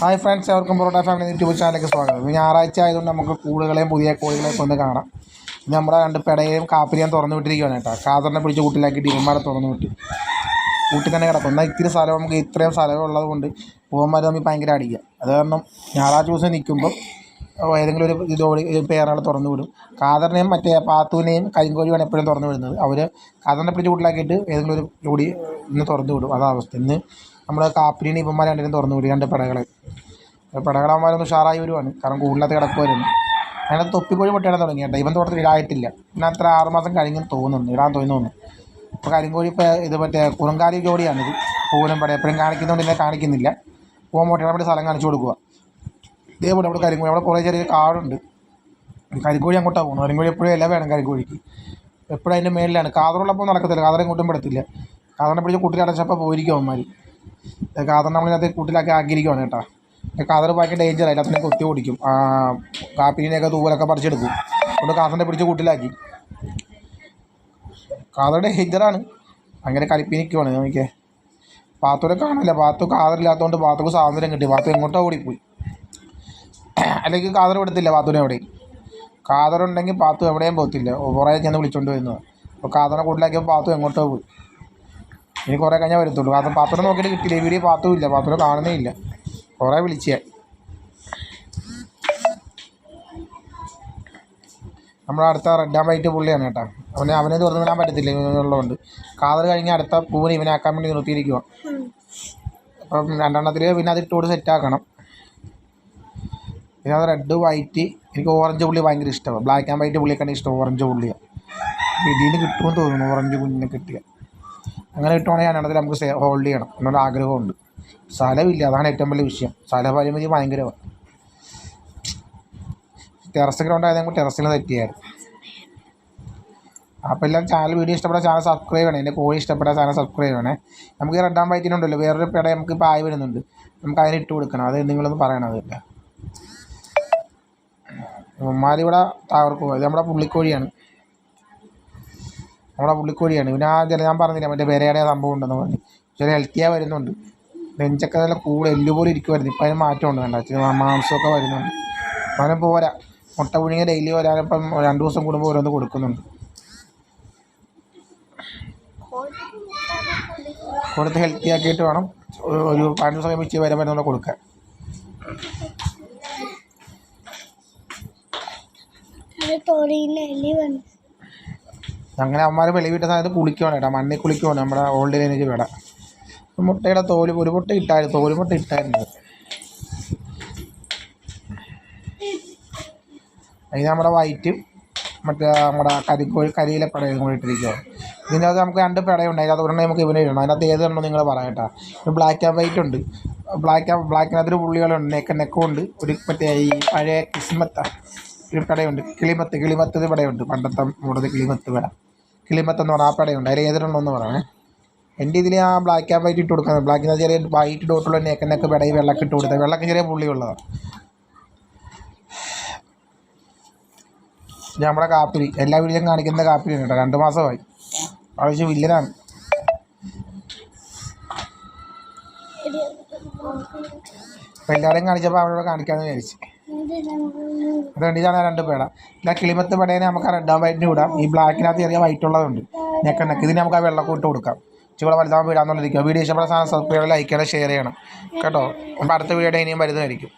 Hi friends അവർക്കും parotta family YouTube ചാനലിലേക്ക് സ്വാഗതം. ഞായറാഴ്ച ആയതുകൊണ്ട് നമുക്ക് കൂടുകളെയും പുതിയ കോഴികളെയൊക്കെ ഒന്ന് കാണാം. നമ്മുടെ രണ്ട് പെടയെയും കാപ്പിരിയും തുറന്നു വിട്ടിരിക്കുകയാണ് കേട്ടോ. കാതറിനെ പിടിച്ച് കൂട്ടിലാക്കിയിട്ട് ഇവന്മാരെ തുറന്നു വിട്ടു. കൂട്ടിൽ തന്നെ കിടക്കും. എന്നാൽ ഇത്തിരി സ്ഥലം നമുക്ക് ഇത്രയും സ്ഥലം ഉള്ളത് കൊണ്ട് പൂവന്മാർ തമ്മിൽ ഭയങ്കര അടിക്കുക അത് കാരണം ഞായറാഴ്ച ദിവസം നിൽക്കുമ്പോൾ ഏതെങ്കിലും ഒരു ഇതോടി പേരാൾ തുറന്നു വിടും. കാതറിനെയും മറ്റേ പാത്തുവിനെയും കരിങ്കോഴിയാണ് എപ്പോഴും തുറന്നു വിടുന്നത്. അവർ കാതറിനെ പിടിച്ച് കൂട്ടിലാക്കിയിട്ട് ഏതെങ്കിലും ഒരു ജോഡി ഇന്ന് തുറന്നു വിടും. അതാ അവസ്ഥ. ഇന്ന് നമ്മുടെ കാപ്പിരിനെ ഇപ്പന്മാരെ രണ്ടിനും തുറന്നു വിടും. രണ്ട് പെടകളെ. പെടകളന്മാരൊന്ന് ഉഷാറായി വരുവാണ്. കാരണം കൂടുതലത്ത് കിടക്കുമായിരുന്നു അങ്ങനെ തൊപ്പിക്കോഴി പൊട്ടിയാണ് തുടങ്ങി കേട്ടോ. ഇവൻ തോട്ടത്തിൽ ഇടായിട്ടില്ല പിന്നെ അത്ര ആറുമാസം കഴിഞ്ഞെന്ന് തോന്നുന്നു. ഇടാൻ തോന്നുന്നു ഇപ്പോൾ കരിങ്കോഴി ഇപ്പോൾ ഇത് മറ്റേ കുറുങ്കാലി ജോഡിയാണിത് പൂവനും പട എപ്പോഴും കാണിക്കുന്നതുകൊണ്ട് ഇതിനെ കാണിക്കുന്നില്ല. പൂവൻ പൊട്ടിയാണ് വേണ്ടി സ്ഥലം കാണിച്ചു കൊടുക്കുക ഇതേപോലെ അവിടെ കരിങ്കോഴി അവിടെ കുറേ ചെറിയ കാടുണ്ട്. കരിങ്കോഴി അങ്ങോട്ടാണ് പോകുന്നത് കരിങ്കോഴി എപ്പോഴും എല്ലാം വേണം കരിങ്കോഴിക്ക്. എപ്പോഴും അതിന്റെ മേളിലാണ്. കാതറുള്ളപ്പോൾ നടക്കത്തില്ല. കാതറെ കൂട്ടും പെടത്തില്ല. കാതറിനെ പിടിച്ച് കൂട്ടിൽ അടച്ചപ്പോൾ പോയിരിക്കും അവന്മാർ കാതറിനെ നമ്മളിനകത്ത് കൂട്ടിലാക്കി ആക്കിയിരിക്കുവാണ് കേട്ടോ. കാതർ ബാക്കി ഡേഞ്ചർ ആയില്ല അതിനെ കൊത്തി ഓടിക്കും. കാപ്പിനെയൊക്കെ തൂവലൊക്കെ പറിച്ചെടുക്കും. അതുകൊണ്ട് കാസറിനെ പിടിച്ച് കൂട്ടിലാക്കി. കാതർ ഡേഞ്ചറാണ് അങ്ങനെ കലിപ്പി നിൽക്കുവാണ് നോക്കിയേ പാത്തൂരെ കാണില്ല പാത്തു കാതറില്ലാത്തതുകൊണ്ട് പാത്തുക്ക് സ്വാതന്ത്ര്യം കിട്ടി. പാത്തു എങ്ങോട്ടോ ഓടിപ്പോയി. അല്ലെങ്കിൽ കാതർ വിടത്തില്ല പാത്തൂരെ എവിടെയും. കാതറുണ്ടെങ്കിൽ പാത്തു എവിടെയും പോകത്തില്ല. കുറേ ചെന്ന് വിളിച്ചോണ്ട് വരുന്നത് അപ്പോൾ കാതറിനെ കൂട്ടിലാക്കിയപ്പോൾ പാത്തു എങ്ങോട്ടോ പോയി. ഇനി കുറേ കഴിഞ്ഞാൽ വരത്തുള്ളൂ. കാരണം പാത്തുനെ നോക്കിയിട്ട് കിട്ടിയില്ല വീഡിയോ പാത്തും ഇല്ല പാത്തുനെ കാണുന്നേ ഇല്ല. കുറേ വിളിച്ച നമ്മുടെ അടുത്ത റെഡ് ആൻഡ് വൈറ്റ് പുള്ളിയാണ് കേട്ടോ. അവനെ അവനെ തുറന്നു വിടാൻ പറ്റത്തില്ല ഇവനുള്ളതുകൊണ്ട് കാതർ കഴിഞ്ഞ് അടുത്ത പൂവിനെ ഇവനെ ആക്കാൻ വേണ്ടി നിർത്തിയിരിക്കുക അപ്പം രണ്ടെണ്ണത്തിൽ പിന്നെ അത് സെറ്റ് ആക്കണം. പിന്നെ അത് റെഡ് വൈറ്റ് എനിക്ക് ഓറഞ്ച് പുള്ളി ഭയങ്കര ഇഷ്ടമാണ് ബ്ലാക്ക് ആൻഡ് വൈറ്റ് പുള്ളിയൊക്കെ ഇഷ്ടം ഓറഞ്ച് പുള്ളിയാണ് ഇതിന് കിട്ടുമെന്ന് തോന്നുന്നു ഓറഞ്ച് കുഞ്ഞിനെ കിട്ടിയ. അങ്ങനെ കിട്ടുവാണെങ്കിൽ രണ്ടെണ്ണത്തിൽ നമുക്ക് ഹോൾഡ് ചെയ്യണം. എന്നൊരു ആഗ്രഹമുണ്ട് സ്ഥലമില്ല. അതാണ് ഏറ്റവും വലിയ വിഷയം. സ്ഥല പരിമിതി ഭയങ്കരമാണ് ടെറസ് ഗ്രൗണ്ട് ആയതെങ്കിൽ ടെറസിൽ തെറ്റിയായിരുന്നു. അപ്പോൾ എല്ലാം ചാനൽ വീഡിയോ ഇഷ്ടപ്പെട്ട ചാനൽ സബ്സ്ക്രൈബ് ചെയ്യണേ. എന്റെ കോഴി ഇഷ്ടപ്പെട്ട ചാനൽ സബ്സ്ക്രൈബ് ചെയ്യണേ. നമുക്ക് റെഡ് ആൻഡ് വൈറ്റിനുണ്ടല്ലോ വേറൊരു പേടെ നമുക്ക് ഇപ്പോൾ ആയി വരുന്നുണ്ട്. നമുക്ക് അതിന് ഇട്ട് കൊടുക്കണം. അത് നിങ്ങളൊന്ന് പറയണതില്ല ഉമ്മാരിവിടെ താവർക്കോ ഇത് നമ്മുടെ പുള്ളിക്കോഴിയാണ്. നമ്മുടെ പുള്ളിക്കോഴിയാണ്. പിന്നെ ആ ചില ഞാൻ പറഞ്ഞില്ല മറ്റേ പെരയുടെ സംഭവം ഉണ്ടെന്ന് പറഞ്ഞു. ചില ഹെൽത്തിയായി വരുന്നുണ്ട്. നെഞ്ചൊക്കെ നല്ല കൂടെ എല്ലുപോലെ ഇരിക്കുമായിരുന്നു ഇപ്പം അതിന് മാറ്റമുണ്ട് വേണ്ട ഇച്ചിരി മാംസമൊക്കെ വരുന്നുണ്ട്. അവനും പോരാ. മുട്ട പുഴുങ്ങി ഡെയിലി വരാനിപ്പം രണ്ട് ദിവസം കൂടുമ്പോൾ ഓരോന്ന് കൊടുക്കുന്നുണ്ട്. കൊടുത്ത് ഹെൽത്തി ആക്കിയിട്ട് വേണം. ഒരു പതിനഞ്ച് ദിവസം കഴിയുമ്പോൾ വരെ വരുന്നുള്ള കൊടുക്കാൻ അങ്ങനെ അമ്മമാർ വെളി വീട്ടുന്ന കുളിക്കുവാണ് കേട്ടോ. മണ്ണിൽ കുളിക്കുവാണ്. നമ്മുടെ ഓൾഡ് ലൈനേജ് വേട മുട്ടയുടെ തോൽ ഒരു മുട്ട ഇട്ടായിരുന്നു തോൽ മുട്ട ഇട്ടായിരുന്നു. അതിന് നമ്മുടെ വൈറ്റും മറ്റേ നമ്മുടെ കരിക്കോഴി കരിയിലെ പടയും കൂടി ഇട്ടിരിക്കുക ഇതിനകത്ത് നമുക്ക് രണ്ട് പടയുണ്ട് അതിനകത്ത് ഒരെണ്ണം നമുക്ക് ഇവനെ ഇടണം. അതിനകത്ത് ഏത് എണ്ണം നിങ്ങൾ പറയട്ടാ ബ്ലാക്ക് ആൻഡ് വൈറ്റ് ഉണ്ട്. ബ്ലാക്ക് ആൻഡ് ബ്ലാക്കിനകത്തൊരു പുള്ളികളുണ്ട് നെക്ക് നെക്കും ഉണ്ട്. ഒരു മറ്റേ ഈ പഴയ കിസ്മത്ത ഒരു പടയുണ്ട്. കിളിമത്ത് കിളിമത്ത് ഒരു പടയുണ്ട്. പണ്ടത്തെ മോഡൽ കിളിമത്ത് പട. കിളിമത്ത് എന്ന് പറഞ്ഞാൽ ആ പടയുണ്ട്. അതിൽ എന്ന് പറയണേ എന്റെ ഇതിൽ ആ ബ്ലാക്ക് ആൻഡ് വൈറ്റ് ഇട്ട് കൊടുക്കുന്നത്. ബ്ലാക്കിന് ചെറിയ വൈറ്റ് ഡോട്ടുള്ള നെക്ക് നെക്ക് വെള്ളമൊക്കെ ഇട്ട് കൊടുത്തത്. വെള്ളമൊക്കെ ചെറിയ പുള്ളിയുള്ളതാണ് നമ്മുടെ കാപ്പിരി. എല്ലാ വീഡിയോയും കാണിക്കുന്ന കാപ്പിരി കേട്ടോ. രണ്ട് മാസമായി. ആവശ്യം വില്ലനാണ്. എല്ലാവരെയും കാണിച്ചപ്പോൾ അവരോട് കാണിക്കാമെന്ന് വിചാരിച്ചു. അതുകൊണ്ട് ഇതാണ് രണ്ട് പേട. ഇല്ല കിളിമത്ത് പേടേനെ നമുക്ക് ആ റെഡ് ആൻഡ് വൈറ്റിന് വിടാം ഈ ബ്ലാക്കിനകത്ത് ചെറിയ വൈറ്റ് ഉള്ളതുണ്ട്. നെക്ക് നെക്ക് ഇതിന് നമുക്ക് ആ വെള്ളക്കൂട്ട് കൊടുക്കാം. ഇച്ചിരി വലുതാകുമ്പോൾ വിടാമെന്നുള്ളതിരിക്കുക വീഡിയോ ഇഷ്ടപ്പെട്ട സാധനം സബ്സ്ക്രൈബ് ലൈക്ക് ചെയ്യണം ഷെയർ ചെയ്യണം. കേട്ടോ? അപ്പോൾ അടുത്ത വീഡിയോ ഇനിയും വരുന്നതായിരിക്കും.